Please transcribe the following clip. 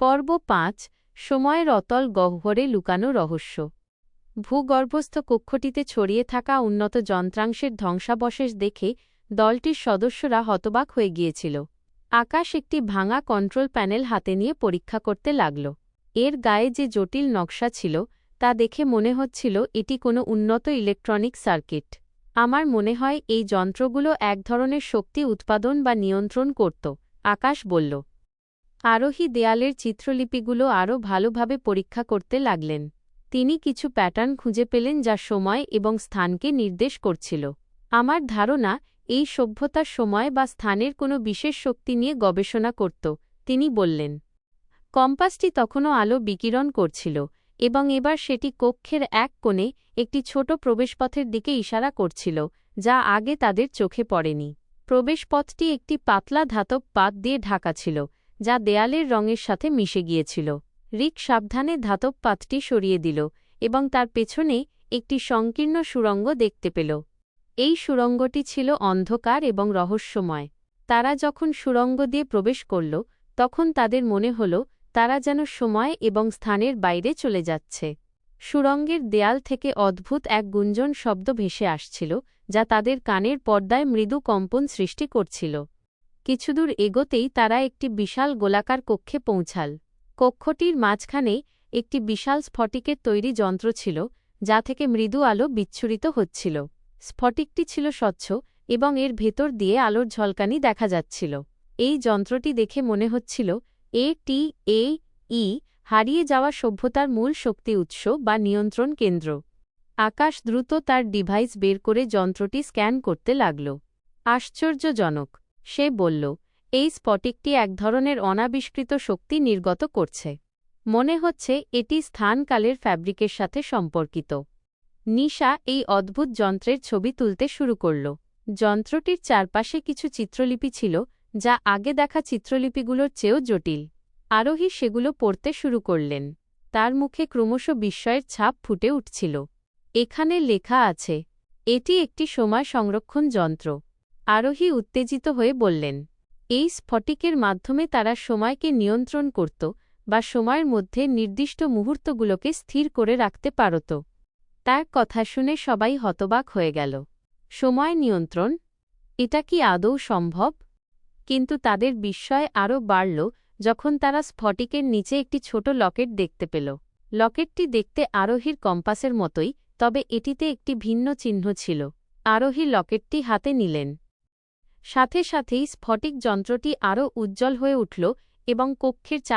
পর্ব পাঁচ, সময়ের অতল গহ্বরে লুকানো রহস্য। ভূগর্ভস্থ কক্ষটিতে ছড়িয়ে থাকা উন্নত যন্ত্রাংশের ধ্বংসাবশেষ দেখে দলটির সদস্যরা হতবাক হয়ে গিয়েছিল। আকাশ একটি ভাঙা কন্ট্রোল প্যানেল হাতে নিয়ে পরীক্ষা করতে লাগল। এর গায়ে যে জটিল নকশা ছিল, তা দেখে মনে হচ্ছিল এটি কোনো উন্নত ইলেকট্রনিক সার্কিট। আমার মনে হয় এই যন্ত্রগুলো এক ধরনের শক্তি উৎপাদন বা নিয়ন্ত্রণ করত, আকাশ বলল। আরোহী দেয়ালের চিত্রলিপিগুলো আরও ভালোভাবে পরীক্ষা করতে লাগলেন। তিনি কিছু প্যাটার্ন খুঁজে পেলেন যা সময় এবং স্থানকে নির্দেশ করছিল। আমার ধারণা, এই সভ্যতার সময় বা স্থানের কোনো বিশেষ শক্তি নিয়ে গবেষণা করত, তিনি বললেন। কম্পাসটি তখনও আলো বিকিরণ করছিল, এবং এবার সেটি কক্ষের এক কোণে একটি ছোট প্রবেশপথের দিকে ইশারা করছিল, যা আগে তাদের চোখে পড়েনি। প্রবেশপথটি একটি পাতলা ধাতব পাত দিয়ে ঢাকা ছিল যা দেয়ালের রঙের সাথে মিশে গিয়েছিল। রিক সাবধানে ধাতব পাতটি সরিয়ে দিল এবং তার পেছনে একটি সংকীর্ণ সুরঙ্গ দেখতে পেল। এই সুড়ঙ্গটি ছিল অন্ধকার এবং রহস্যময়। তারা যখন সুড়ঙ্গ দিয়ে প্রবেশ করল, তখন তাদের মনে হল, তারা যেন সময় এবং স্থানের বাইরে চলে যাচ্ছে। সুড়ঙ্গের দেয়াল থেকে অদ্ভুত এক গুঞ্জন শব্দ ভেসে আসছিল, যা তাদের কানের পর্দায় মৃদু কম্পন সৃষ্টি করছিল। কিছুদূর এগোতেই তারা একটি বিশাল গোলাকার কক্ষে পৌঁছাল। কক্ষটির মাঝখানে একটি বিশাল স্ফটিকের তৈরি যন্ত্র ছিল, যা থেকে মৃদু আলো বিচ্ছুরিত হচ্ছিল। স্ফটিকটি ছিল স্বচ্ছ এবং এর ভেতর দিয়ে আলোর ঝলকানি দেখা যাচ্ছিল। এই যন্ত্রটি দেখে মনে হচ্ছিল, এ টি এ ই হারিয়ে যাওয়া সভ্যতার মূল শক্তি উৎস বা নিয়ন্ত্রণ কেন্দ্র। আকাশ দ্রুত তার ডিভাইস বের করে যন্ত্রটি স্ক্যান করতে লাগল। আশ্চর্যজনক! সে বলল, এই স্ফটিকটি এক ধরনের অনাবিষ্কৃত শক্তি নির্গত করছে। মনে হচ্ছে এটি স্থানকালের ফ্যাব্রিকের সাথে সম্পর্কিত। নিশা এই অদ্ভুত যন্ত্রের ছবি তুলতে শুরু করল। যন্ত্রটির চারপাশে কিছু চিত্রলিপি ছিল, যা আগে দেখা চিত্রলিপিগুলোর চেয়েও জটিল। আরোহী সেগুলো পড়তে শুরু করলেন। তার মুখে ক্রমশ বিস্ময়ের ছাপ ফুটে উঠছিল। এখানে লেখা আছে, এটি একটি সময় সংরক্ষণ যন্ত্র। আরোহী উত্তেজিত হয়ে বললেন, এই স্ফটিকের মাধ্যমে তারা সময়কে নিয়ন্ত্রণ করত বা সময়ের মধ্যে নির্দিষ্ট মুহূর্তগুলোকে স্থির করে রাখতে পারত। তার কথা শুনে সবাই হতবাক হয়ে গেল। সময় নিয়ন্ত্রণ? এটা কি আদৌ সম্ভব? কিন্তু তাদের বিস্ময় আরও বাড়ল যখন তারা স্ফটিকের নিচে একটি ছোট লকেট দেখতে পেল। লকেটটি দেখতে আরোহীর কম্পাসের মতোই, তবে এটিতে একটি ভিন্ন চিহ্ন ছিল। আরোহী লকেটটি হাতে নিলেন। সাথে সাথেই স্ফটিক যন্ত্রটি আরও উজ্জ্বল হয়ে উঠল এবং কক্ষের চার